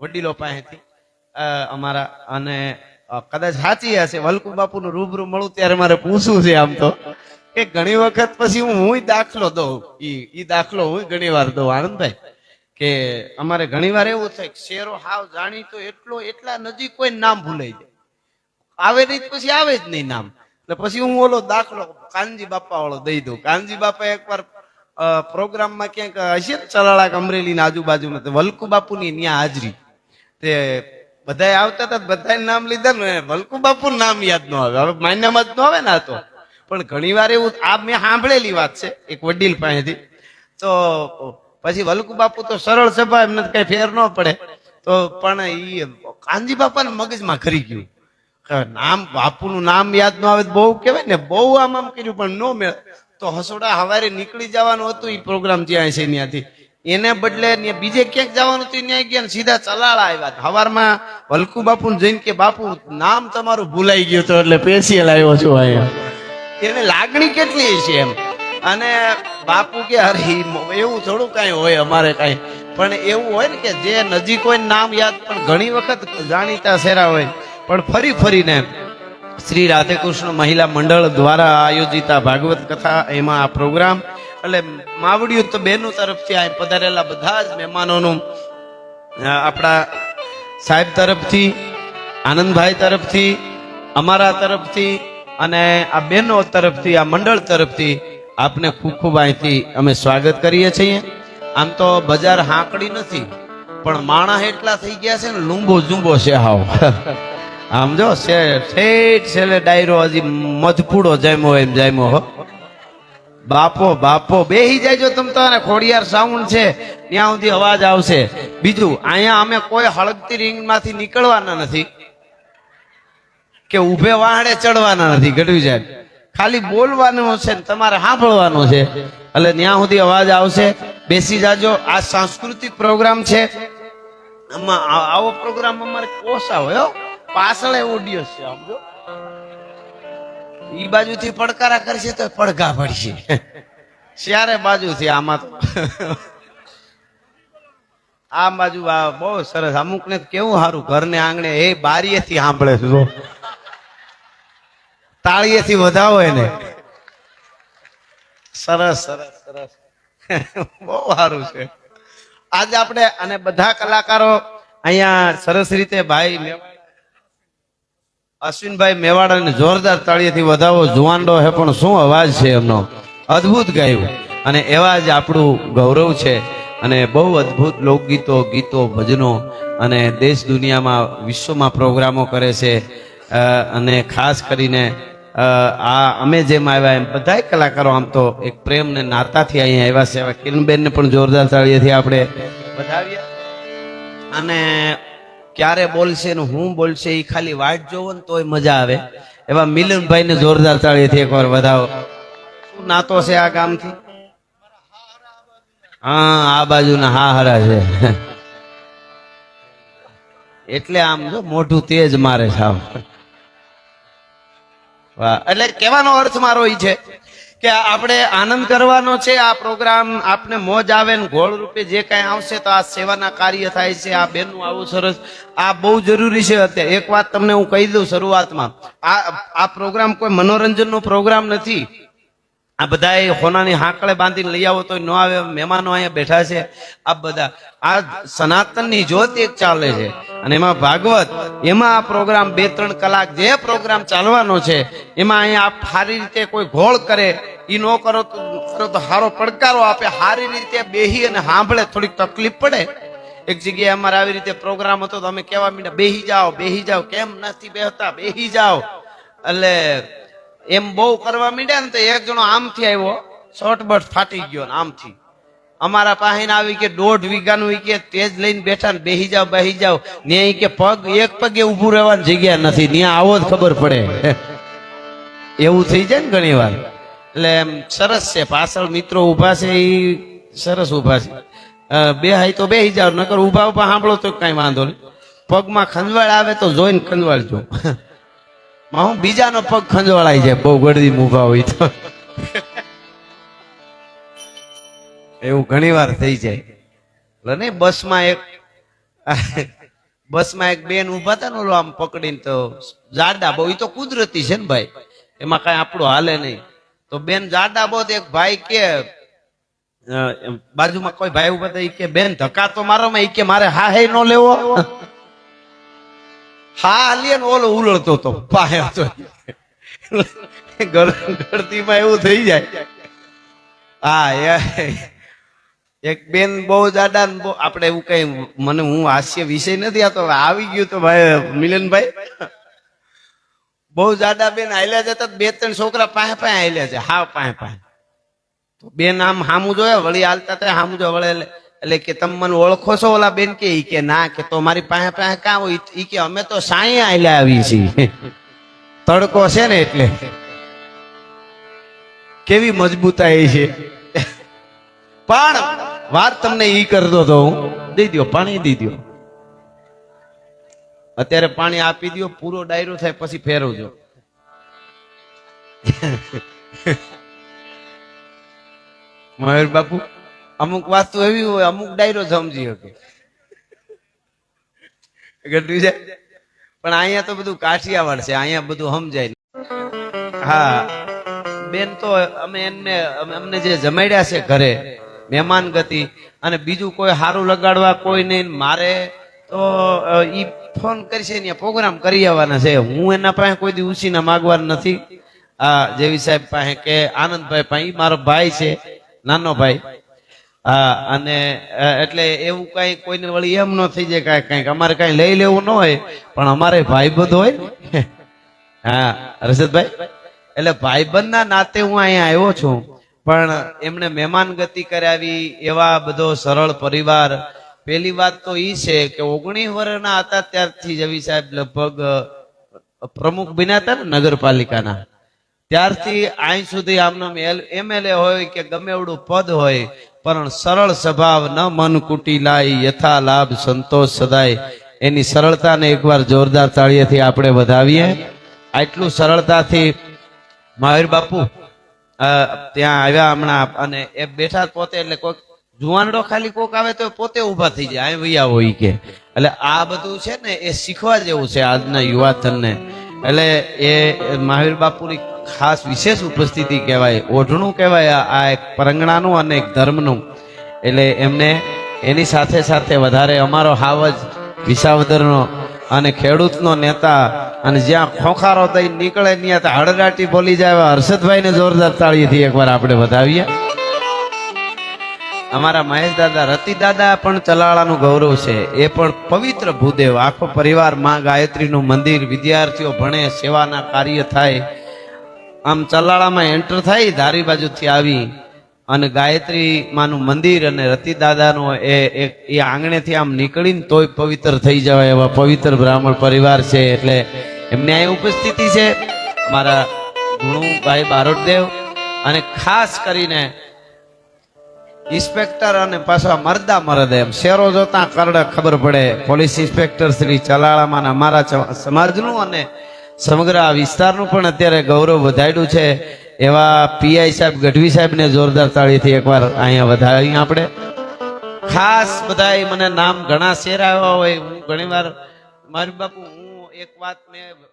વડીલો પાસેથી અમારા, અને કદાચ સાચી હશે, વલ્કુ બાપુનું રૂબરૂ મળું ત્યારે મારે પૂછવું છે આમ તો. કે ઘણી વખત પછી હું હું દાખલો દઉં, ઈ ઈ દાખલો હું ઘણી વાર દઉં, આનંદભાઈ, કે અમારે ઘણી વાર એવું થાય કે શેરો હાવ જાણી તો એટલો, એટલા નજીક કોઈ નામ ભૂલાઈ જાય. આવે નહીં પછી આવે જ નહીં નામ. એટલે પછી હું ઓલો દાખલો કાનજી બાપા વાળો દઈ દઉં. કાનજી બાપા એકવાર પ્રોગ્રામમાં ક્યાંક હશે ને ચલાળા અમરેલીના આજુબાજુમાં વલ્કુ બાપુની ત્યાં હાજરી. તે બધાય આવતા હતા બધા નામ લીધા ને વલ્કુ બાપુ નામ યાદ ન આવે. હવે માન્યમાં જ ન આવે ને આ તો. પણ ઘણી વાર એવું, આ મેં સાંભળેલી વાત છે, એક વડીલ પાસેથી. તો પછી વલ્કુ બાપુ તો સરળ સભા, એમને કઈ ફેર ન પડે. તો પણ એ કાનજી બાપાને મગજમાં ખરી ગયું. નામ, બાપુનું નામ યાદ ન આવે બહુ કહેવાય ને, બહુ આમ આમ કર્યું, પણ ન મેળ. તો હસોડા હવારે નીકળી જવાનું હતું એ પ્રોગ્રામ જ્યાં છે ત્યાંથી એને બદલે બીજે ક્યાંક જવાનું હતું, ત્યાં ગયા સીધા ચલાળા આવ્યા. હવારમાં હલકુ બાપુ જઈને કે, બાપુ, નામ તમારું ભૂલાઈ ગયું હતું એટલે પેશિયલ આવ્યો છું અહીંયા. એને લાગણી કેટલી છે એમ. અને બાપુ કે, અરે એવું થોડું કાંઈ હોય અમારે કાંઈ. પણ એવું હોય ને કે, જે નજીક હોય નામ યાદ, પણ ઘણી વખત જાણીતા શેરા હોય. પણ ફરી ફરીને શ્રી રાધે કૃષ્ણ મહિલા મંડળ દ્વારા આયોજિત આ ભાગવત કથા, એમાં આ પ્રોગ્રામ એટલે માવડિયું તો બેનો તરફથી આ પધારેલા બધા જ મહેમાનોનું આપણા સાહેબ તરફથી, આનંદભાઈ તરફથી, અમારા તરફથી અને આ બહેનો તરફથી, આ મંડળ તરફથી આપને ખૂબ ખૂબ અહીંથી અમે સ્વાગત કરીએ છીએ. આમ તો બજાર હાંકડી નથી, પણ માણા એટલા થઈ ગયા છે ને લુંબો ઝુંબો છે હાવ આમ જો શેઠ છેલ્લે ડાયરો હજી મધપૂડો જામ્યો એમ જામ્યો હો. બાપો બાપો, બેહી જાય તમ તો ખોડિયાર સાઉન્ડ છે, ત્યાં સુધી અવાજ આવશે. બીજું, અહીંયા અમે કોઈ હળગતી રિંગમાંથી નીકળવાના નથી. કે ઉભે વાહડે ચડવાના નથી, ગઢવી સાહેબ. ખાલી બોલવાનું છે ને તમારે સાંભળવાનું છે. એટલે ત્યાં સુધી અવાજ આવશે. બેસી જાજો. આ સાંસ્કૃતિક પ્રોગ્રામ છે. આમાં આવો પ્રોગ્રામ અમારે કોસ હોય. પાછળ ઓડિયો છે આમ જો ઈ બાજુથી પડકારા કરશે તો પડઘા પડશે. ચારે બાજુથી આમાં તો. આ બાજુ આ બહુ સરસ. અમુક ને કેવું સારું ઘરને આંગણે એ બારીએથી સાંભળે જો. તાળીએથી વધાવો એને. સરસ સરસ સરસ. બહુ સારું છે. આજે આપણે અને બધા કલાકારો અહીંયા સરસ રીતે ભાઈ અશ્વિનભાઈ મેવાડાને જોરદાર તાળીથી વધાવો. જુવાનડો હે, પણ શું અવાજ છે એમનો? અદ્ભુત ગાયું. અને એવા જ આપણું ગૌરવ છે. અને બહુ અદ્ભુત લોકગીતો, ગીતો, ભજનો અને દેશ દુનિયામાં વિશ્વમાં પ્રોગ્રામો કરે છે. અને ખાસ કરીને આ અમે જેમ આવ્યા એમ બધાય કલાકારો આમ તો એક પ્રેમ ને નાતાથી અહીંયા આવ્યા છે. એવા કિરણબેનને પણ જોરદાર તાળીએથી આપણે વધાવીએ. અને ક્યારે બોલશે ને હું બોલશે એ ખાલી વાટ જોવો ને તોય મજા આવે. એવા મિલનભાઈ ને જોરદાર તાળીથી એકવાર વધાવો. શું નાતો છે આ ગામથી? હા, આ બાજુના હા હરા છે. એટલે આમ જો મોઢું તેજ મારે આમ. વાહ. એટલે કહેવાનો અર્થ મારો એ છે કે આપણે આનંદ કરવાનો છે આ પ્રોગ્રામ, આપને મોજ આવે ને ગોળ રૂપે જે કાંઈ આવશે તો આ સેવાના કાર્ય થાય છે, આ બેનનું આવું સરસ, આ બહુ જરૂરી છે અત્યારે. એક વાત તમને હું કહી દઉં શરૂઆતમાં. આ આ પ્રોગ્રામ કોઈ મનોરંજનનો પ્રોગ્રામ નથી. આ બધા હોનાની હાંકળે બાંધીને લઈ આવો તો ન આવે, મહેમાનો અહીંયા બેઠા છે. આ બધા, આ સનાતનની જ્યોત એક ચાલે છે. અને એમાં ભાગવત, એમાં આ પ્રોગ્રામ બે ત્રણ કલાક જે પ્રોગ્રામ ચાલવાનો છે, એમાં અહીંયા આપ સારી રીતે કોઈ ઘોળ કરે એ ન કરો તો કરો તો સારો પડકારો આપે. સારી રીતે બેહી અને સાંભળે, થોડીક તકલીફ પડે. એક જગ્યાએ અમારે આવી રીતે પ્રોગ્રામ હતો તો અમે કહેવા માંડ્યા, બેહી જાઓ બેહી જાઓ. કેમ નથી બેહતા? બેહી જાઓ. એટલે એમ બહુ કરવા માંડ્યા ને તો એક જણો આમથી આવ્યો શોર્ટ બટ ફાટી ગયો ને આમથી. અમારા પાસે આવી કે દોઢ વીઘાનું કે તેજ લઈને બેઠા ને બેહી જાવ બેહી જાવ ને ઈ કે પગ, એક પગે ઊભું રહેવાની જગ્યા નથી, ત્યાં આવો જ ખબર પડે. એવું થઈ જાય ને ઘણી વાર. એટલે એમ સરસ છે, પાછળ મિત્રો ઊભા છે એ સરસ ઊભા છે. બે હાઈ તો બેહી જાવ નકર ઊભા ઊભા સાંભળો તો કઈ વાંધો નહીં. પગમાં ખંજવાળ આવે તો જોઈને ખંજવાળજો. હું? બીજાનો પગ ખંજવાળાઈ જાય બહુ ગળદી મૂભા હોય તો. એવું ઘણી વાર થઈ જાય. એટલે નહીં, બસમાં એક બસમાં એક બેન ઊભા હતા ને, ઓલો આમ પકડીને તો જાડા બહુ એ તો કુદરતી છે ને ભાઈ. એમાં કઈ આપણું હાલે નહીં. તો બેન જાડા બહુ એક ભાઈ કે બાજુમાં કોઈ ભાઈ ઊભા હતા કે, બેન, ધક્કા તો મારો માં કે, મારે હા હે નો લેવો. હા હાલીએ ને ઓલો ઉલળતો તો પાહે હતો ગળતીમાં એવું થઈ જાય. હા એક બેન બહુ જાડા આપણે એવું કઈ, મને હું હાસ્ય વિષય નથી, આ આવી ગયું તો ભાઈ, મિલનભાઈ. બહુ જાડા બેન હાલ્યા જતા બે ત્રણ છોકરા પાસે પાસે આયલા છે. હા પાસે પાસે તો બેન આમ હામું જોયા વળી હાલતા હતા હામું જો વળે એટલે- કે તમે મને ઓળખો છો ઓલા બેન કે, ઈ કે ના, કે તો મારી પાસે પાસે કાં હોય? ઈ કે અમે તો સાંઈ આયલા આવી છીએ. તડકો છે ને એટલે. કેવી મજબૂતાઈ છે. પણ વાત તમને ઈ કરતો તો હું. દઈ દ્યો, પાણી દઈ દ્યો. અત્યારે પાણી આપી દ્યો, પૂરો ડાયરો થાય, પછી ફેરવજો. મયુર બાપુ? અમુક વાસ્તુ એવી હોય, અમુક ડાયરો સમજી શકે. ગઢવી છે પણ અહીંયા તો બધું કાઠિયાવાડ છે, અહીંયા બધું સમજાય હા, બેન તો અમે એમને અમને જે જમાડ્યા છે ઘરે, મહેમાન ગતિ, અને બીજું કોઈ સારું લગાડવા કોઈ નહીં, મારે તો ઈ ફોન કરશે ને પ્રોગ્રામ કરી આવવાના છે. હું એના પાસે કોઈ દી ઉછીના માગવાનું નથી. આ જેવી સાહેબ પાસે કે આનંદભાઈ પાસે મારો ભાઈ છે, નાનો ભાઈ. હા, અને એટલે એવું કઈ કોઈને વળી એમ ન થઈ જાય કાંઈ, કાંઈક અમારે કઈ લઈ લેવું ન હોય, પણ અમારે ભાઈ બંધ હોય હા. રશદભાઈ એટલે ભાઈબંધના નાતે હું અહીંયા આવ્યો છું, પણ એમણે મહેમાન ગતિ કરાવી, એવા બધો સરળ પરિવાર. પેલી વાત તો એ છે કે ઓગણીસ વર્ષના હતા ત્યારથી જવી સાહેબ લગભગ પ્રમુખ બન્યા હતા ને નગરપાલિકાના. ત્યારથી આઈ સુધી આમનો એમએલએ હોય કે ગમે એવડું પદ હોય પણ સરળ સ્વભાવ ન મન કુટી લાય, યથા લાભ, સંતોષ સદાય. એની સરળતાને એકવાર જોરદાર તાળીએથી આપણે વધાવીએ. આટલું સરળતાથી મહાવીર બાપુ ત્યાં આવ્યા હમણાં અને એ બેઠા પોતે, એટલે કોઈક જુવાનડો ખાલી કોક આવે તો પોતે ઊભા થઈ જાય, અહીં વૈયા હોય કે. એટલે આ બધું છે ને, એ શીખવા જેવું છે આજના યુવાધનને. એટલે એ મહાવીર બાપુની ખાસ વિશેષ ઉપસ્થિતિ કહેવાય. ઓઢણું કહેવાય આ- એક પરંગણાનું અને એક ધર્મનું. એટલે એમને એની સાથે સાથે વધારે અમારો હાવજ વિસાવદરનો અને ખેડૂતનો નેતા અને જ્યાં ખોખારો થઈ નીકળે ત્યાં તો હળદાટી બોલી જાય એવા હર્ષદભાઈને જોરદાર તાળીથી એકવાર આપણે વધાવીએ. અમારા મહેશ દાદા, રતિ પણ ચલાળાનું ગૌરવ છે. એ પણ પવિત્ર ભૂદેવ. આખો પરિવારમાં ગાયત્રીનું મંદિર, વિદ્યાર્થીઓ ભણે, સેવાના કાર્ય થાય. આમ ચલાળામાં એન્ટર થાય, ધારી બાજુથી આવી. અને ગાયત્રી માનું મંદિર અને રતિ દાદાનું એ એ આંગણેથી આમ નીકળીને તોય પવિત્ર થઈ જવાય એવા પવિત્ર બ્રાહ્મણ પરિવાર છે. એટલે એમની અહીં ઉપસ્થિતિ છે મારા ગુણુભાઈ બારોટદેવ અને ખાસ કરીને ઇન્સ્પેક્ટર અને પાછા મરદા મરદ એમ. શેરો જોતા કરડે ખબર પડે. પોલીસ ઇન્સ્પેક્ટર શ્રી ચલાળામાં અમારા સમાજનું અને સમગ્ર આ વિસ્તારનું પણ અત્યારે ગૌરવ વધાર્યું છે. એવા પીઆઈ સાહેબ, ગઢવી સાહેબને જોરદાર તાળીથી એકવાર અહીંયા વધારી આપણે. ખાસ બધાય મને નામ ઘણા શેર આવ્યા હોય. હું ઘણીવાર, મારી બાપુ, હું એક વાત મેં